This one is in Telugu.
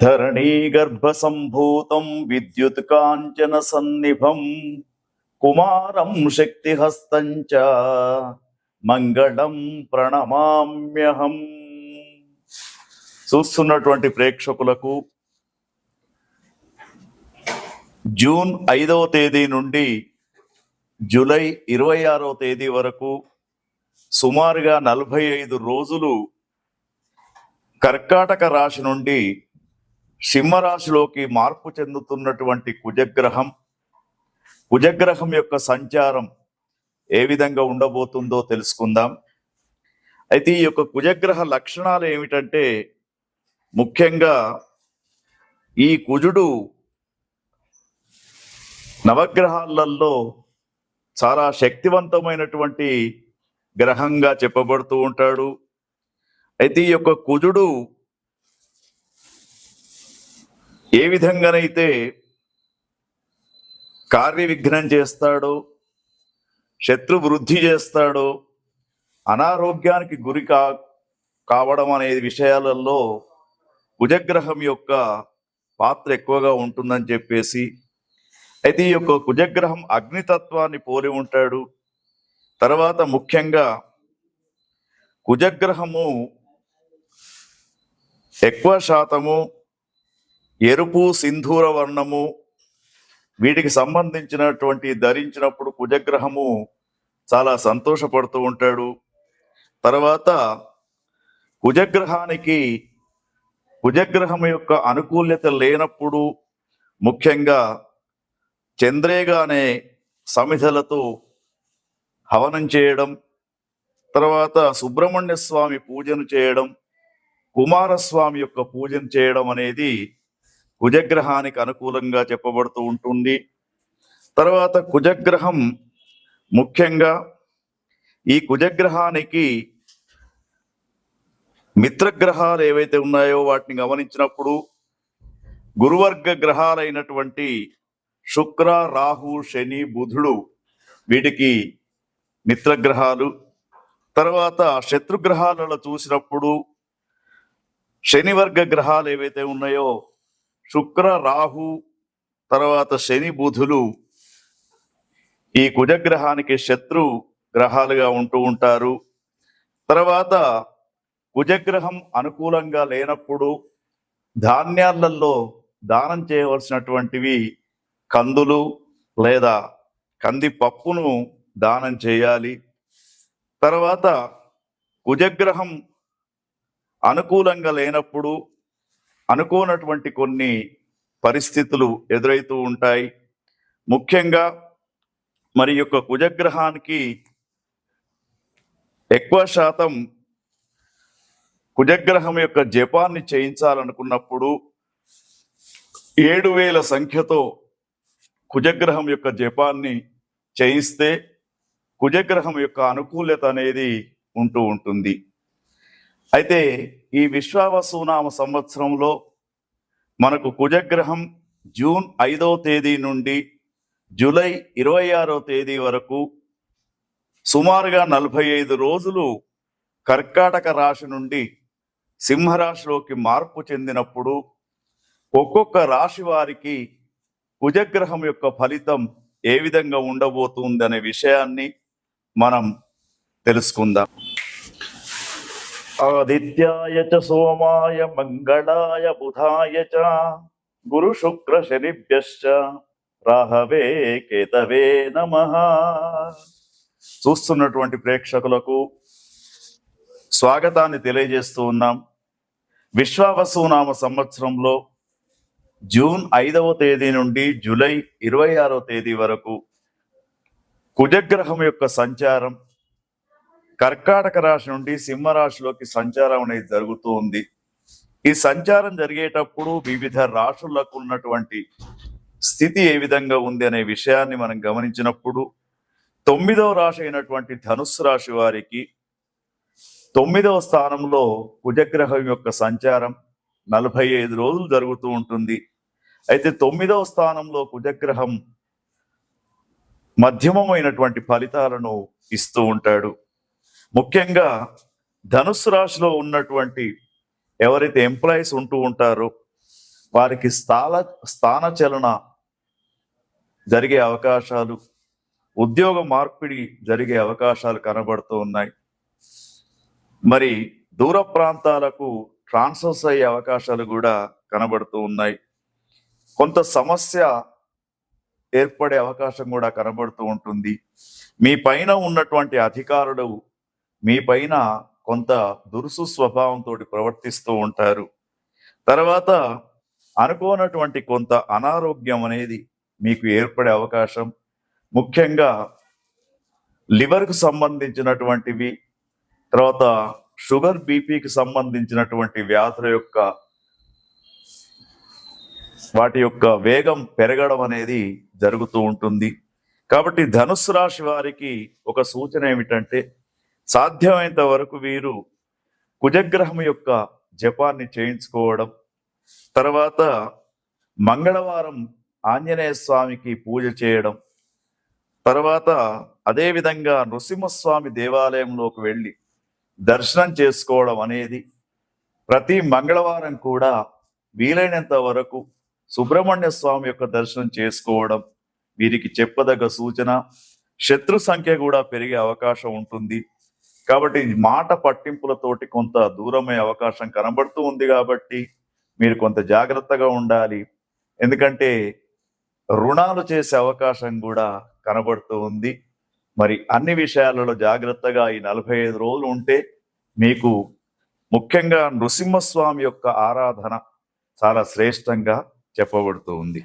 ధరణీ గర్భసంభూతం విద్యుత్ కాంచన సన్నిభం కుమారం శక్తిహస్తం చ మంగళం ప్రణమామ్యహం చూస్తున్నటువంటి ప్రేక్షకులకు జూన్ ఐదవ తేదీ నుండి జూలై ఇరవై ఆరవ తేదీ వరకు సుమారుగా నలభై ఐదు రోజులు కర్కాటక రాశి నుండి సింహరాశిలోకి మార్పు చెందుతున్నటువంటి కుజగ్రహం కుజగ్రహం యొక్క సంచారం ఏ విధంగా ఉండబోతుందో తెలుసుకుందాం. అయితే ఈ యొక్క కుజగ్రహ లక్షణాలు ఏమిటంటే ముఖ్యంగా ఈ కుజుడు నవగ్రహాలలో చాలా శక్తివంతమైనటువంటి గ్రహంగా చెప్పబడుతూ ఉంటాడు. అయితే ఈ యొక్క కుజుడు ఏ విధంగానైతే కార్య విఘ్నం చేస్తాడో శత్రు వృద్ధి చేస్తాడో అనారోగ్యానికి గురి కా కావడం అనే విషయాలలో కుజగ్రహం యొక్క పాత్ర ఎక్కువగా ఉంటుందని చెప్పేసి అయితే ఈ యొక్క కుజగ్రహం అగ్నితత్వాన్ని పోలి ఉంటాడు. తర్వాత ముఖ్యంగా కుజగ్రహము ఎక్కువ శాతము ఎరుపు సింధూర వర్ణము వీటికి సంబంధించినటువంటి ధరించినప్పుడు కుజగ్రహము చాలా సంతోషపడుతూ ఉంటాడు. తర్వాత కుజగ్రహానికి కుజగ్రహం యొక్క అనుకూల్యత లేనప్పుడు ముఖ్యంగా చంద్రేగానే సమిధలతో హవనం చేయడం తర్వాత సుబ్రహ్మణ్య స్వామి పూజను చేయడం కుమారస్వామి యొక్క పూజను చేయడం అనేది కుజగ్రహానికి అనుకూలంగా చెప్పబడుతూ ఉంటుంది. తర్వాత కుజగ్రహం ముఖ్యంగా ఈ కుజగ్రహానికి మిత్రగ్రహాలు ఏవైతే ఉన్నాయో వాటిని గమనించినప్పుడు గురువర్గ గ్రహాలైనటువంటి శుక్ర రాహు శని బుధుడు వీటికి మిత్రగ్రహాలు. తర్వాత శత్రుగ్రహాలలో చూసినప్పుడు శనివర్గ గ్రహాలు ఏవైతే ఉన్నాయో శుక్ర రాహు తర్వాత శని బుధులు ఈ కుజగ్రహానికి శత్రు గ్రహాలుగా ఉంటూ ఉంటారు. తర్వాత కుజగ్రహం అనుకూలంగా లేనప్పుడు ధాన్యాలలో దానం చేయవలసినటువంటివి కందులు లేదా కందిపప్పును దానం చేయాలి. తర్వాత కుజగ్రహం అనుకూలంగా లేనప్పుడు అనుకోనటువంటి కొన్ని పరిస్థితులు ఎదురైతూ ఉంటాయి. ముఖ్యంగా మరి యొక్క కుజగ్రహానికి ఎక్కువ శాతం కుజగ్రహం యొక్క జపాన్ని చేయించాలనుకున్నప్పుడు ఏడు వేల సంఖ్యతో కుజగ్రహం యొక్క జపాన్ని చేయిస్తే కుజగ్రహం యొక్క అనుకూలత అనేది ఉంటూ ఉంటుంది. అయితే ఈ విశ్వావసునామ సంవత్సరంలో మనకు కుజగ్రహం జూన్ ఐదవ తేదీ నుండి జూలై ఇరవై ఆరో తేదీ వరకు సుమారుగా నలభై ఐదు రోజులు కర్కాటక రాశి నుండి సింహరాశిలోకి మార్పు చెందినప్పుడు ఒక్కొక్క రాశి వారికి కుజగ్రహం యొక్క ఫలితం ఏ విధంగా ఉండబోతుంది అనే విషయాన్ని మనం తెలుసుకుందాం. ఆదిత్యాయ చ సోమాయ మంగళాయ బుధాయ చ గురు శుక్ర శనిభ్యశ్చ రాహవే కేతవే నమ. చూస్తున్నటువంటి ప్రేక్షకులకు స్వాగతాన్ని తెలియజేస్తూ ఉన్నాం. విశ్వావసునామ సంవత్సరంలో జూన్ ఐదవ తేదీ నుండి జూలై ఇరవై ఆరవ తేదీ వరకు కుజగ్రహం యొక్క సంచారం కర్కాటక రాశి నుండి సింహరాశిలోకి సంచారం అనేది జరుగుతూ ఉంది. ఈ సంచారం జరిగేటప్పుడు వివిధ రాశులకు ఉన్నటువంటి స్థితి ఏ విధంగా ఉంది అనే విషయాన్ని మనం గమనించినప్పుడు తొమ్మిదవ రాశి అయినటువంటి ధనుస్సు రాశి వారికి తొమ్మిదవ స్థానంలో కుజగ్రహం యొక్క సంచారం నలభై ఐదు రోజులు జరుగుతూ ఉంటుంది. అయితే తొమ్మిదవ స్థానంలో కుజగ్రహం మధ్యమమైనటువంటి ఫలితాలను ఇస్తూ ఉంటాడు. ముఖ్యంగా ధనుసు రాశిలో ఉన్నటువంటి ఎవరైతే ఎంప్లాయీస్ ఉంటూ ఉంటారో వారికి స్థాన స్థానచలన జరిగే అవకాశాలు ఉద్యోగ మార్పిడి జరిగే అవకాశాలు కనబడుతూ ఉన్నాయి. మరి దూర ప్రాంతాలకు ట్రాన్స్ఫర్స్ అయ్యే అవకాశాలు కూడా కనబడుతూ ఉన్నాయి. కొంత సమస్య ఏర్పడే అవకాశం కూడా కనబడుతూ ఉంటుంది. మీ పైన ఉన్నటువంటి అధికారులు మీ పైన కొంత దురుసు స్వభావంతో ప్రవర్తిస్తూ ఉంటారు. తర్వాత అనుకోనటువంటి కొంత అనారోగ్యం అనేది మీకు ఏర్పడే అవకాశం. ముఖ్యంగా లివర్కు సంబంధించినటువంటివి తర్వాత షుగర్ బీపీకి సంబంధించినటువంటి వ్యాధుల యొక్క వాటి యొక్క వేగం పెరగడం అనేది జరుగుతూ ఉంటుంది. కాబట్టి ధనుసు రాశి వారికి ఒక సూచన ఏమిటంటే సాధ్యమైనంత వరకు వీరు కుజగ్రహం యొక్క జపాన్ని చేయించుకోవడం తర్వాత మంగళవారం ఆంజనేయ స్వామికి పూజ చేయడం తర్వాత అదే విధంగా నృసింహస్వామి దేవాలయంలోకి వెళ్ళి దర్శనం చేసుకోవడం అనేది ప్రతి మంగళవారం కూడా వీలైనంత వరకు సుబ్రహ్మణ్య స్వామి యొక్క దర్శనం చేసుకోవడం వీరికి చెప్పదగ్గ సూచన. శత్రు సంఖ్య కూడా పెరిగే అవకాశం ఉంటుంది. కాబట్టి మాట పట్టింపులతోటి కొంత దూరమయ్యే అవకాశం కనబడుతూ ఉంది కాబట్టి మీరు కొంత జాగ్రత్తగా ఉండాలి. ఎందుకంటే రుణాలు చేసే అవకాశం కూడా కనబడుతూ ఉంది. మరి అన్ని విషయాలలో జాగ్రత్తగా ఈ నలభై ఐదు రోజులు ఉంటే మీకు ముఖ్యంగా నృసింహస్వామి యొక్క ఆరాధన చాలా శ్రేష్టంగా చెప్పబడుతూ ఉంది.